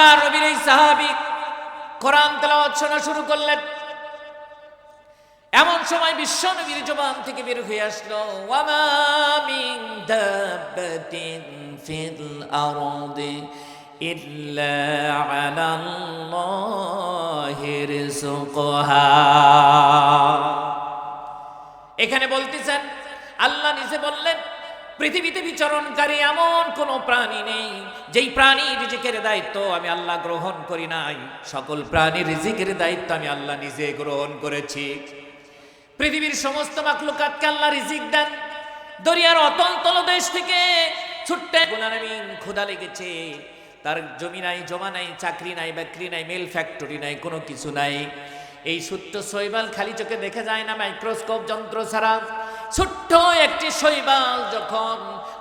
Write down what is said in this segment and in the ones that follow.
আল্লাহ রবির এই সাহাবি কোরআন তেলাওয়াত শোনা শুরু করলেন। এমন সময় বিশ্ব নবীর জবান থেকে বের হয়ে আসলো, ওয়ামা মিন দাব্বাতিন ফিল আরদি ইল্লা আলাল্লাহি রিজকুহা এখানে বলতেছেন, আল্লাহ নিজে বললেন পৃথিবীতে বিচরণকারী এমন কোনো প্রাণী নেই, যেই প্রাণী রিজিকের দায়িত্ব আমি আল্লাহ গ্রহণ করি নাই। সকল প্রাণীর রিজিকের দায়িত্ব আমি আল্লাহ নিজে গ্রহণ করেছি। পৃথিবীর সমস্ত মাকলুকাতকে আল্লাহ রিজিক দেন। দরিয়ার অতল দেশ থেকে গুলানামিন ক্ষুধা লেগেছে। তার জমি নাই, জমা নাই, চাকরি নাই, বাকরি নাই, মেল ফ্যাক্টরি নাই, কোনো কিছু নাই। এই সূত্র শৈবাল খালি চোখে দেখে যায় না, মাইক্রোস্কোপ, যন্ত্র ছাড়া ছোট্ট একটি শৈবাল যখন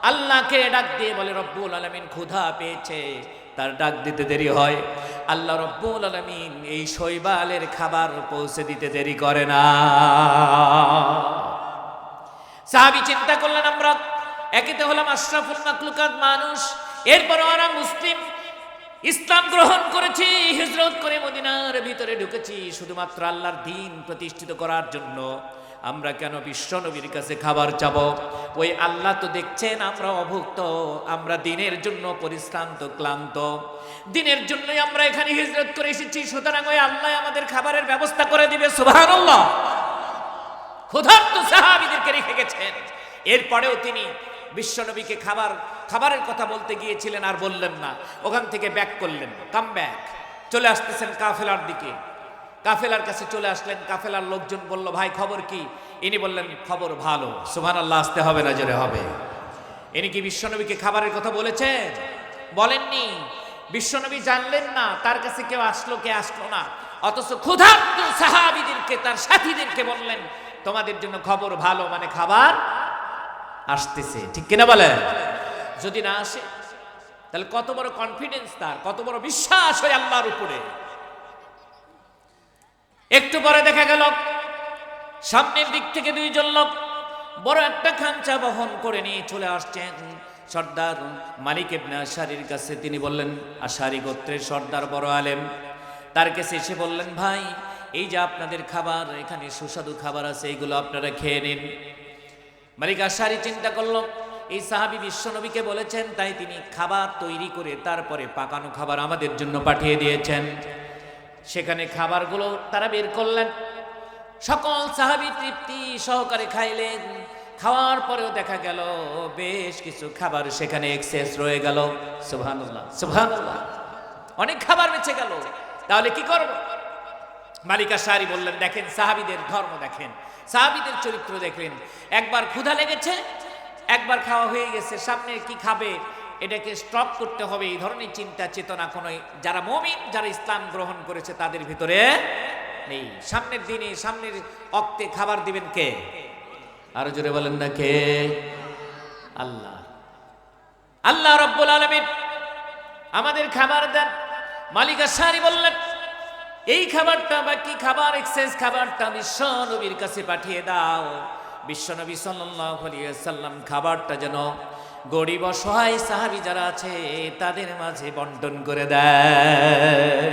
আল্লাহকে ডাক দিয়ে বলে, রব্বুল আলমিন ক্ষুধা পেয়েছে। তার ডাক দিতে দেরি হয়। আল্লাহ রব্বুল আলমিন এই শৈবালের খাবার পৌঁছে দিতে দেরি করে না। সাহাবি চিন্তা করলেন, আমরা একেতে হলাম আশরাফুল মাকলুকাত মানুষ এরপর আমরা মুসলিম। ইসলাম গ্রহণ করেছি, হিজরত করে মদিনার ভিতরে ঢুকেছি, শুধুমাত্র আল্লাহর দিন প্রতিষ্ঠিত করার জন্য। আমরা কেন বিশ্ব নবীর কাছে খাবার চাব? ওই আল্লাহ তো দেখছেন আমরা অভুক্ত, আমরা দিনের জন্য পরিশ্রান্ত, ক্লান্ত। দিনের জন্যই আমরা এখানে হিজরত করে এসেছি, সুতরাং ওই আল্লাহ আমাদের খাবারের ব্যবস্থা করে দিবে, সুবহানাল্লাহ। ক্ষুধার্ত সাহাবিদেরকে রেখে গেছেন। এরপরেও তিনি বিশ্বনবীকে খাবার, খাবারের কথা বলতে গিয়েছিলেন আর বললেন না। ওখান থেকে ব্যাক করলেন। কাম ব্যাক চলে আসতেছেন কাফেলার দিকে। কাফেলার কাছে চলে আসলেন, কাফেলার লোকজন বলল, ভাই, খবর কি? ইনি বললেন, খবর ভালো। সুহান আল্লাহ আসতে হবে না, জোরে হবে। ইনি কি বিশ্বনবীকে খাবারের কথা বলেছেন? বলেননি। বিশ্বনবী জানলেন না, তার কাছে কেউ আসলো, কে আসলো না। অথচ ক্ষুধার্ত সাহাবিদেরকে, তার সাথীদেরকে বললেন, তোমাদের জন্য খবর ভালো মানে খাবার আসতেছে। ঠিক কিনা বলেন? যদি না আসে, তাহলে কত বড় কনফিডেন্স তার, কত বড় বিশ্বাস হয় আল্লাহর উপরে। একটু পরে দেখা গেল, সামনের দিক থেকে দুইজন লোক বড় একটা খাঞ্চা বহন করে নিয়ে চলে আসছেন। সর্দার মালিক ইবনে আশারির কাছে তিনি বললেন, আশারি গোত্রের সর্দার বড় আলেম। তার কাছে এসে বললেন, ভাই, এই যে আপনাদের খাবার, এখানে সুস্বাদু খাবার আছে এইগুলো আপনারা খেয়ে নিন। মালিক আশারি চিন্তা করল, এই সাহাবি বিশ্বনবীকে বলেছেন, তাই তিনি খাবার তৈরি করে তারপরে পাকানো খাবার আমাদের জন্য পাঠিয়ে দিয়েছেন। সেখানে খাবারগুলো তারা বের করলেন। সকল সাহাবি তৃপ্তি সহকারে খাইলেন। খাওয়ার পরেও দেখা গেল, বেশ কিছু খাবার সেখানে এক্সেস রয়ে গেল। সুবহানাল্লাহ সুবহানাল্লাহ। অনেক খাবার বেঁচে গেল। তাহলে কি করব? মালিকা সারি বললেন, দেখেন, সাহাবিদের ধর্ম দেখেন। সাহাবিদের চরিত্র দেখলেন। একবার ক্ষুধা লেগেছে, একবার খাওয়া হয়ে গেছে, সামনে কি খাবে? এটাকে স্টপ করতে হবে, এই ধরনের চিন্তা চেতনা কোনো যারা মমিন, যারা ইসলাম গ্রহণ করেছে, তাদের ভিতরে নেই। সামনের দিনে, সামনের অক্তে খাবার দিবেন কে? আরও জোরে বলেন না কে? আল্লাহ। আল্লাহ রব্বুল আলমিন আমাদের খাবার দেন। মালিকা সারি বললেন, এই খাবারটা বা কি খাবার এক্সেস খাবারটা বিশ্ব নবীর কাছে পাঠিয়ে দাও। বিশ্বনবী সাল্লাম খাবারটা যেন গরিব অসহায় সাহাবী যারা আছে, তাদের মাঝে বন্টন করে দেয়।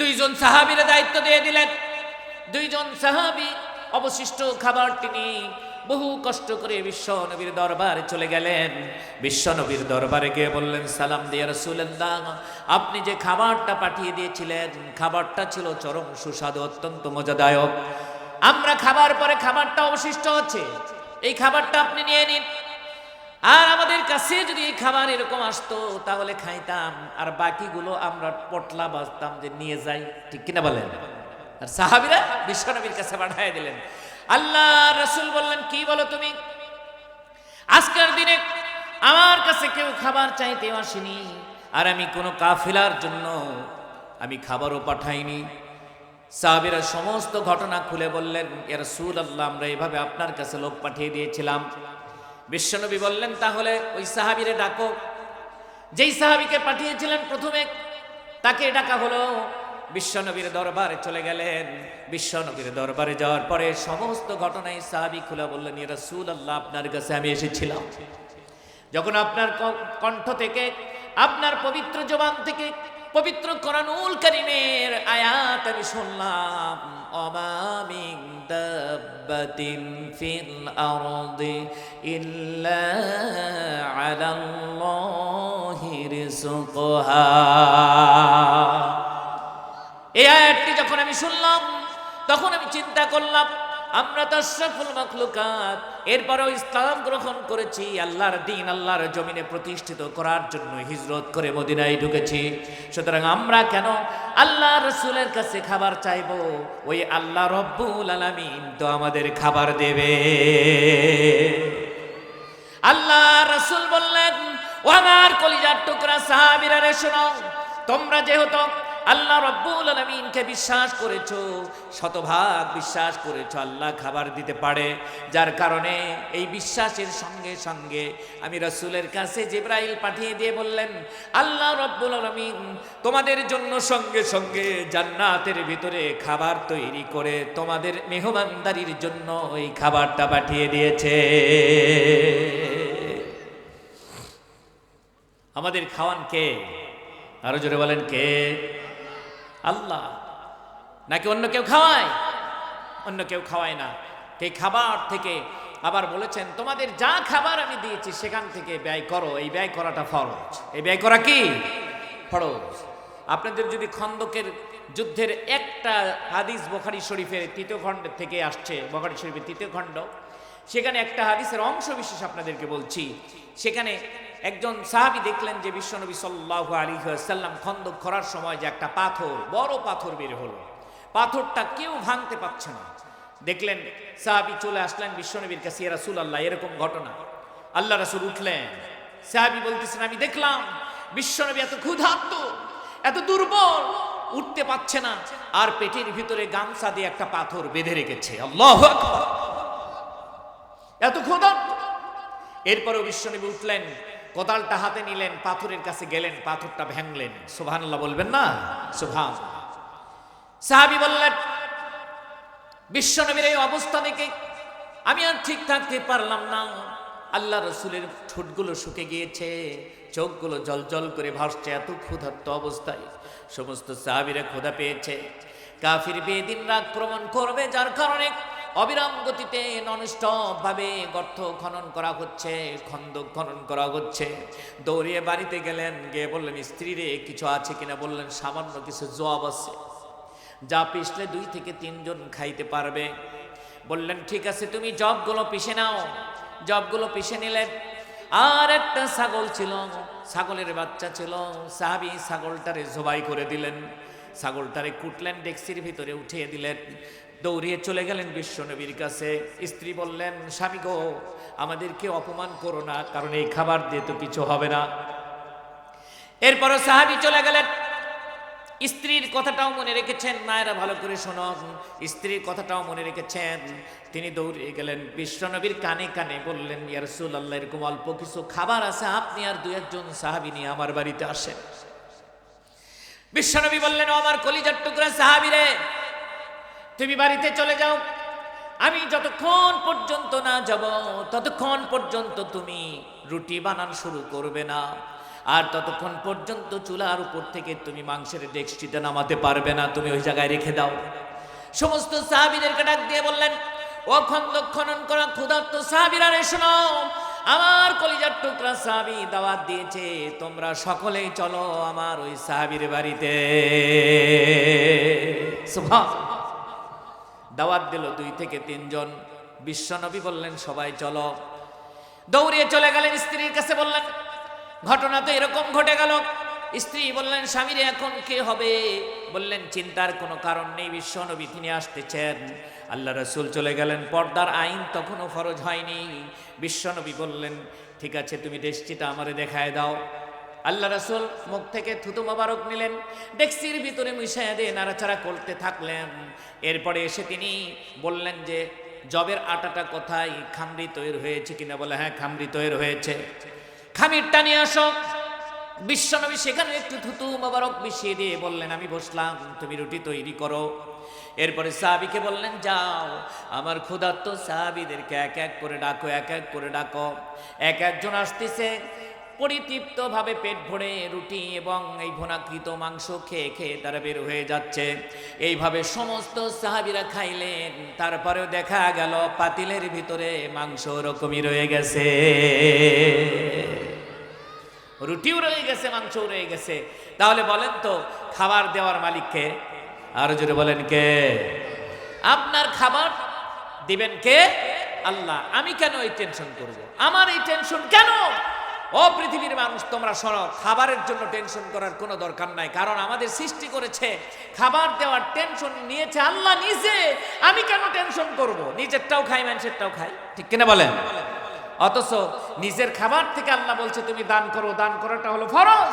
দুইজন সাহাবীর দায়িত্ব দিয়ে দিলেন। দুইজন সাহাবী অবশিষ্ট খাবারটি নিয়ে বহু কষ্ট করে বিশ্ব নবীর দরবারে চলে গেলেন। বিশ্ব নবীর দরবারে গিয়ে বললেন, সালাম দিয়ে রসুল্লাহ আপনি যে খাবারটা পাঠিয়ে দিয়েছিলেন, খাবারটা ছিল চরম সুস্বাদু, অত্যন্ত মজাদায়ক। আমরা খাবার পরে খাবারটা অবশিষ্ট হচ্ছে এই খাবারটা আপনি নিয়ে নিন। আর আমাদের কাছে যদি এই খাবার এরকম আসতো, তাহলে খাইতাম। আর বাকিগুলো আমরা পটলা বাজতাম যে নিয়ে যাই, ঠিক কিনা বলেন? আর সাহাবিরা বিশ্বনবীর কাছে পাঠায় দিলেন। আল্লাহ রসুল বললেন, কি বলো তুমি? আজকের দিনে আমার কাছে কেউ খাবার চাইতে আসেনি। আর আমি কোনো কাফিলার জন্য আমি খাবারও পাঠাইনি। সাহাবিরা সমস্ত ঘটনা খুলে বললেন এর সুল আল্লাহ আমরা এভাবে আপনার কাছে লোক পাঠিয়ে দিয়েছিলাম। বিশ্বনবী বললেন, তাহলে ওই সাহাবিরে ডাকো। যেই সাহাবিকে পাঠিয়েছিলেন প্রথমে, তাকে ডাকা হলো। বিশ্বনবীর দরবারে চলে গেলেন। বিশ্বনবীর দরবারে যাওয়ার পরে সমস্ত ঘটনায় সাহাবি খুলে বললেন ইয়া রাসূল আল্লাহ আপনার কাছে আমি এসেছিলাম। যখন আপনার কণ্ঠ থেকে, আপনার পবিত্র জবান থেকে পবিত্র কোরআনুল কারিমের আয়াত আমি শুনলাম। অমামিং দাব্বাতিন ফিল আরদি ইল্লা আলাল্লাহি রিজকুহা এই আয়াতটি যখন আমি শুনলাম, তখন আমি চিন্তা করলাম আমরা তো সফল মখলুকাত। এরপরেও ইসলাম গ্রহণ করেছি, আল্লাহর দিন, আল্লাহর জমিনে প্রতিষ্ঠিত করার জন্য হিজরত করে মদিনায় ঢুকেছি। সুতরাং আমরা কেন আল্লাহ রসুলের কাছে খাবার চাইব? ওই আল্লাহ রব্বুল আলামিন তো আমাদের খাবার দেবে। আল্লাহ রসুল বললেন, ও আমার কলিজার টুকরা সাহাবিরা রে শোনো তোমরা যেহেতু আল্লাহ রব্বুল আলমিনকে বিশ্বাস করেছ, শতভাগ বিশ্বাস করেছ, আল্লাহ খাবার দিতে পারে। যার কারণে এই বিশ্বাসের সঙ্গে সঙ্গে আমি রসুলের কাছে জিব্রাইল পাঠিয়ে দিয়ে বললেন, আল্লাহ রব্বুল আলমিন তোমাদের জন্য সঙ্গে সঙ্গে জান্নাতের ভিতরে খাবার তৈরি করে তোমাদের মেহমানদারির জন্য ওই খাবারটা পাঠিয়ে দিয়েছে। আমাদের খাওয়ান কে? আরও জোরে বলেন কে? আল্লাহ। নাকি অন্য কেউ খাওয়ায়? অন্য কেউ খাওয়ায় না। এই খাবার থেকে আবার বলেছেন, তোমাদের যা খাবার আমি দিয়েছি, সেখান থেকে ব্যয় করো। এই ব্যয় করাটা ফরজ। এই ব্যয় করা কি? ফরজ। আপনাদের যদি খন্দকের যুদ্ধের একটা হাদিস বোখারি শরীফের তৃতীয় খণ্ড থেকে আসছে, বোখারি শরীফের তৃতীয় খণ্ড, সেখানে একটা হাদিসের অংশ বিশেষ আপনাদেরকে বলছি। সেখানে একজন সাহাবি দেখলেন যে বিশ্বনবী সাল্লাহ আলী সাল্লাম খন্দক করার সময় যে একটা পাথর, বড় পাথর বের হলো। পাথরটা কেউ ভাঙতে পারছে না। দেখলেন সাহাবি চলে আসলেন বিশ্বনবীর কাছে রাসুল আল্লাহ এরকম ঘটনা। আল্লাহ রাসুল উঠলেন। সাহাবি বলতেছেন, আমি দেখলাম বিশ্বনবী এত ক্ষুধার্ত, এত দুর্বল, উঠতে পারছে না, আর পেটের ভিতরে গামছা দিয়ে একটা পাথর বেঁধে রেখেছে। আল্লাহ এত ক্ষুধার্ত। এরপরেও বিশ্বনবী উঠলেন কোদালটা হাতে নিলেন, পাথরের কাছে গেলেন, পাথরটা ভেঙলেন। সুবহানাল্লাহ বলবেন না? সুবহান সাহাবি বললেন, বিশ্বনবীর এই অবস্থা দেখে আমি আর ঠিক থাকতে পারলাম না। আল্লাহ রসুলের ঠোঁটগুলো শুকে গিয়েছে, চোখগুলো জল জল করে ভাসছে এত ক্ষুধার্ত অবস্থায়। সমস্ত সাহাবিরা ক্ষুধা পেয়েছে। কাফির বেদিন আক্রমণ করবে, যার কারণে অবিরাম গতিতে ননস্টপ ভাবে গর্ত খনন করা হচ্ছে খন্দ খনন করা হচ্ছে। দৌড়িয়ে বাড়িতে গেলেন, গিয়ে বললেন, স্ত্রী রে, কিছু আছে কিনা? বললেন, সামান্য কিছু জবাব আছে। যা পিষলে দুই থেকে তিনজন খাইতে পারবে। বললেন, ঠিক আছে, তুমি জবগুলো পিষে নাও। জবগুলো পিষে নিলেন আর একটা ছাগল ছিল, ছাগলের বাচ্চা ছিল। সাহাবি ছাগলটারে জবাই করে দিলেন। ছাগলটারে কুটলেন, ডেক্সির ভিতরে উঠিয়ে দিলেন। দৌড়িয়ে চলে গেলেন বিশ্বনবীর কাছে। স্ত্রী বললেন, স্বামী গো, আমাদেরকে অপমান করো না, কারণ এই খাবার দিয়ে তো কিছু হবে না। এরপরও সাহাবি চলে গেলেন। স্ত্রীর কথাটাও মনে রেখেছেন, মায়েরা ভালো করে শোনন। স্ত্রীর কথাটাও মনে রেখেছেন। তিনি দৌড়ে গেলেন। বিশ্বনবীর কানে কানে বললেন ইয়ারসুল আল্লাহ এরকম অল্প কিছু খাবার আছে, আপনি আর দু একজন সাহাবি নিয়ে আমার বাড়িতে আসেন। বিশ্বনবী বললেন আমার কলিজার টুকরা সাহাবি রে তুমি বাড়িতে চলে যাও। আমি যতক্ষণ পর্যন্ত না যাব, ততক্ষণ পর্যন্ত তুমি রুটি বানান শুরু করবে না। আর ততক্ষণ পর্যন্ত চুলার উপর থেকে তুমি মাংসের ডেক্সটিতে নামাতে পারবে না। তুমি ওই জায়গায় রেখে দাও। সমস্ত সাহাবিদেরকে ডাক দিয়ে বললেন ও খন্দ খনন করা ক্ষুধার্ত সাহাবিরা রে, শোনো। আমার কলিজার টুকরা সাহাবি দাওয়াত দিয়েছে, তোমরা সকলেই চলো আমার ওই সাহাবির বাড়িতে। সুভাষ দাওয়াত দিল দুই থেকে তিনজন। বিশ্বনবী বললেন, সবাই চলো। দৌড়িয়ে চলে গেলেন স্ত্রীর কাছে বললেন, ঘটনা তো এরকম ঘটে গেল। স্ত্রী বললেন, স্বামীর এখন কে হবে? বললেন, চিন্তার কোনো কারণ নেই, বিশ্বনবী তিনি আসতেছেন। আল্লাহ রসুল চলে গেলেন, পর্দার আইন তখনও ফরজ হয়নি। বিশ্বনবী বললেন, ঠিক আছে, তুমি দেশটিটা আমারে দেখায় দাও। আল্লাহ রাসুল মুখ থেকে থুতু মোবারক নিলেন, ডেক্সির ভিতরে মিশাইয়া দিয়ে নাড়াচাড়া করতে থাকলেন। এরপরে এসে তিনি বললেন যে, জবের আটাটা কোথায়? খামরি তৈরি হয়েছে কিনা? বলে হ্যাঁ খামরি তৈরি হয়েছে। খামিরটা নিয়ে আসো। বিশ্বনবী সেখানে একটু থুতু মোবারক মিশিয়ে দিয়ে বললেন, আমি বসলাম, তুমি রুটি তৈরি করো। এরপরে সাহাবিকে বললেন, যাও, আমার ক্ষুধার্ত সাহাবিদেরকে এক এক করে ডাকো, এক এক করে ডাকো। এক একজন আসতেছে পরিতৃপ্তভাবে পেট ভরে রুটি এবং এই ভুনাকৃত মাংস খেয়ে খেয়ে তারা বের হয়ে যাচ্ছে। এইভাবে সমস্ত সাহাবিরা খাইলেন। তারপরেও দেখা গেল, পাতিলের ভিতরে মাংস ওরকমই রয়ে গেছে। রুটিও রয়ে গেছে, মাংসও রয়ে গেছে। তাহলে বলেন তো, খাবার দেওয়ার মালিককে আরও জোরে বলেন কে? আপনার খাবার দিবেন কে? আল্লাহ। আমি কেন এই টেনশন করব? আমার এই টেনশন কেন? ও পৃথিবীর মানুষ, তোমরা শোনো, খাবারের জন্য টেনশন করার কোনো দরকার নাই। কারণ আমাদের সৃষ্টি করেছে, খাবার দেওয়ার টেনশন নিয়েছে আল্লাহ নিজে। আমি কেন টেনশন করব? নিজেরটাও খাই, মানুষেরটাও খাই। ঠিক কিনা বলেন? অথচ নিজের খাবার থেকে আল্লাহ বলছে, তুমি দান করো, দান করাটা হলো ফরজ।